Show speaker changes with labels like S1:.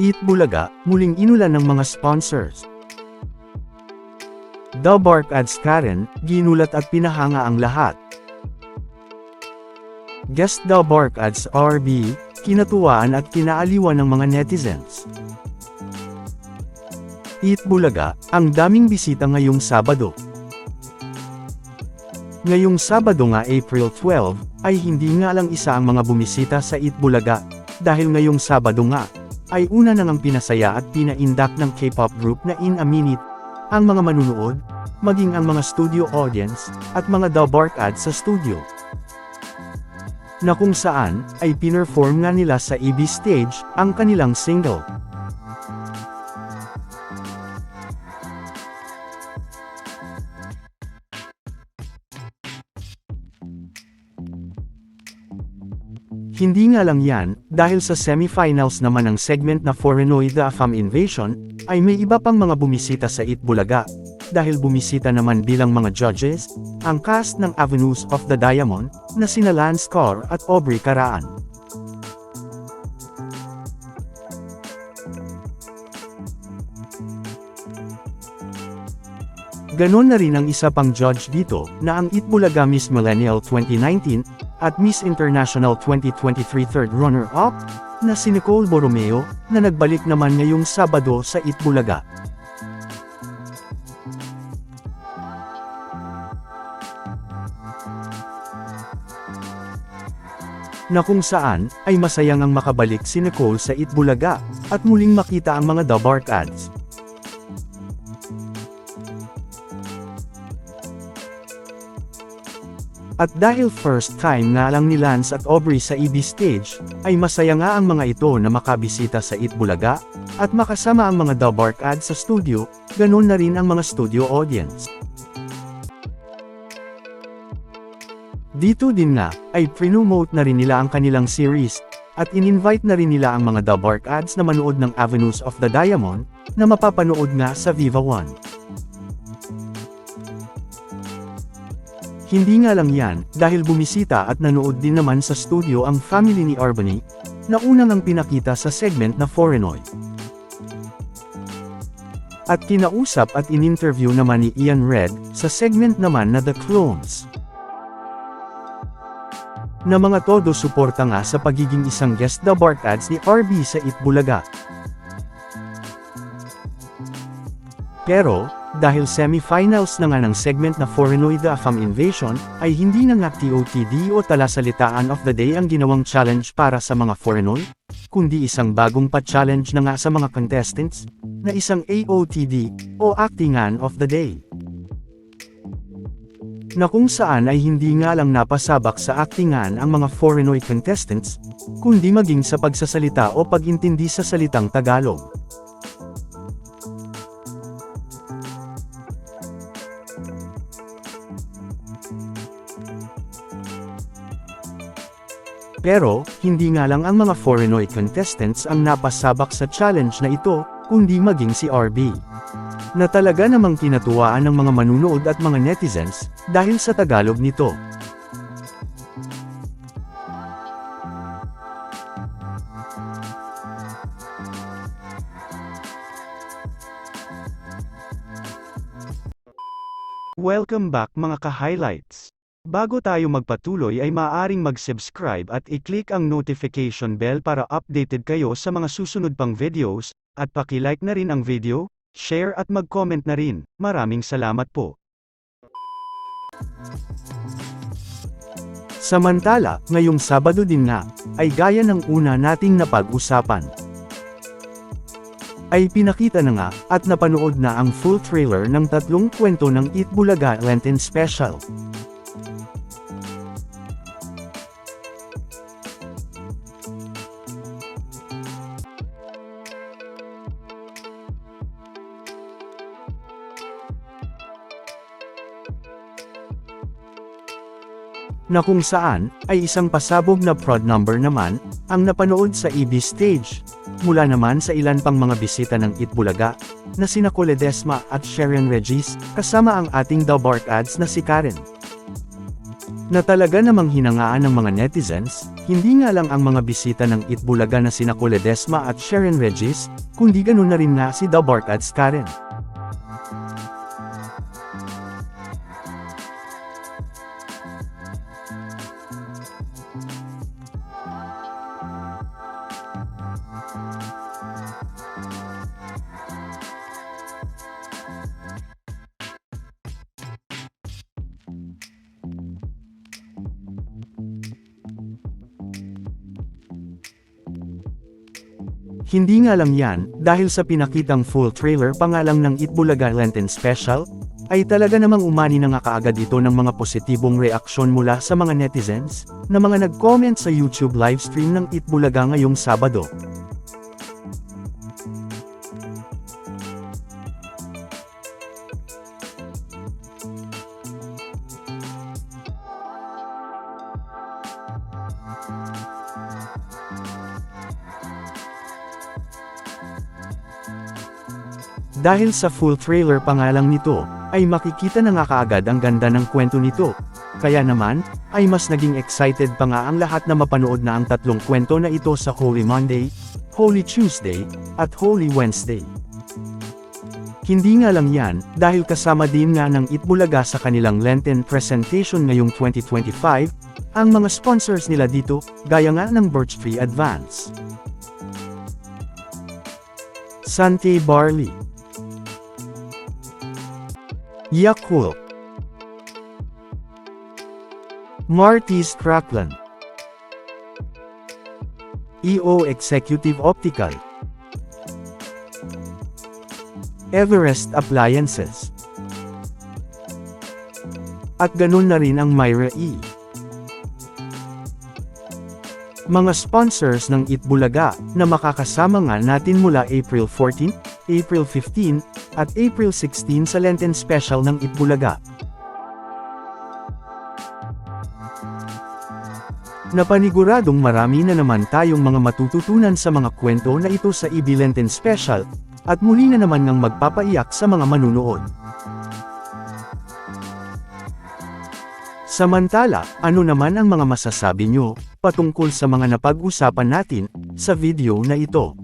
S1: Eat Bulaga, muling inulan ng mga sponsors. The Bark Ads Karen, ginulat at pinahanga ang lahat. Guest The Bark Ads RB, kinatuwaan at kinaaliwan ng mga netizens. Eat Bulaga, ang daming bisita ngayong Sabado. Ngayong Sabado nga April 12, ay hindi nga lang isa ang mga bumisita sa Eat Bulaga, dahil ngayong Sabado nga, ay una nang ang pinasaya at pinaindak ng K-pop group na In a Minute, ang mga manunood, maging ang mga studio audience, at mga The Bark ads sa studio. Na kung saan, ay pinerform nga nila sa EB stage, ang kanilang single. Hindi nga lang yan, dahil sa semifinals naman ng segment na Forenoid the Afam Invasion, ay may iba pang mga bumisita sa It Bulaga. Dahil bumisita naman bilang mga judges, ang cast ng Avenues of the Diamond, na sina Lance Carr at Aubrey Caraan. Ganon na rin ang isa pang judge dito, na ang Itbulaga Miss Millennial 2019, at Miss International 2023 third runner-up, na si Nicole Borromeo, na nagbalik naman ngayong Sabado sa Itbulaga. Na kung saan, ay masayang ang makabalik si Nicole sa Itbulaga, at muling makita ang mga The Bark ads. At dahil first time nga lang ni Lance at Aubrey sa EB stage, ay masaya nga ang mga ito na makabisita sa It Bulaga, at makasama ang mga The Bark ads sa studio, ganun na rin ang mga studio audience. Dito din nga, ay prinomote na rin nila ang kanilang series, at in-invite na rin nila ang mga The ads na manood ng Avenues of the Diamond, na mapapanood nga sa Viva One. Hindi nga lang yan, dahil bumisita at nanood din naman sa studio ang family ni Arbony, na unang ang pinakita sa segment na Forenoid. At kinausap at in-interview naman ni Ian Red, sa segment naman na The Clones. Na mga todo suporta nga sa pagiging isang guest the Bark ads ni RB sa Itbulaga. Pero, dahil semifinals na nga ng segment na Forenoid the Afam Invasion, ay hindi na nga TOTD o talasalitaan of the day ang ginawang challenge para sa mga Forenoid, kundi isang bagong pa-challenge na nga sa mga contestants, na isang AOTD, o Actingan of the Day. Na kung saan ay hindi nga lang napasabak sa actingan ang mga Forenoid contestants, kundi maging sa pagsasalita o pag-intindi sa salitang Tagalog. Pero, hindi nga lang ang mga Forenoid contestants ang napasabak sa challenge na ito, kundi maging si RB. Na talaga namang kinatuwaan ng mga manunood at mga netizens, dahil sa Tagalog nito. Welcome back mga ka-highlights. Bago tayo magpatuloy ay maaaring mag-subscribe at i-click ang notification bell para updated kayo sa mga susunod pang videos, at paki-like na rin ang video, share at mag-comment na rin. Maraming salamat po. Samantala, ngayong Sabado din nga, ay gaya ng una nating napag-usapan. Ay pinakita na nga, at napanood na ang full trailer ng tatlong kwento ng Eat Bulaga Lenten Special. Na kung saan, ay isang pasabog na prod number naman, ang napanood sa EB stage. Mula naman sa ilan pang mga bisita ng Itbulaga, na sina Coledesma at Sharon Regis, kasama ang ating The Bark ads na si Karen. Na talaga namang hinangaan ng mga netizens, hindi nga lang ang mga bisita ng Itbulaga na sina Coledesma at Sharon Regis, kundi ganun na rin nga si The Barkads Karen. Hindi nga lang yan, dahil sa pinakitang full trailer pa nga lang ng Itbulaga Lenten Special, ay talaga namang umani na nga kaagad ito ng mga positibong reaksyon mula sa mga netizens, na mga nag-comment sa YouTube livestream ng Itbulaga ngayong Sabado. Dahil sa full trailer pa nga lang nito, ay makikita na nga kaagad ang ganda ng kwento nito. Kaya naman, ay mas naging excited pa nga ang lahat na mapanood na ang tatlong kwento na ito sa Holy Monday, Holy Tuesday, at Holy Wednesday. Hindi nga lang yan, dahil kasama din nga ng Itbulaga sa kanilang Lenten presentation ngayong 2025, ang mga sponsors nila dito, gaya nga ng Birch Tree Advance. Sante Barley Yakult. Marty's Crackland EO Executive Optical. Everest Appliances. At ganun na rin ang Myra E. Mga sponsors ng Itbulaga na makakasama nga natin mula April 14, April 15, at April 16 sa Lenten Special ng Itbulaga. Napaniguradong marami na naman tayong mga matututunan sa mga kwento na ito sa EB Lenten Special, at muli na naman ngang magpapaiyak sa mga manunood. Samantala, ano naman ang mga masasabi nyo, patungkol sa mga napag-usapan natin, sa video na ito?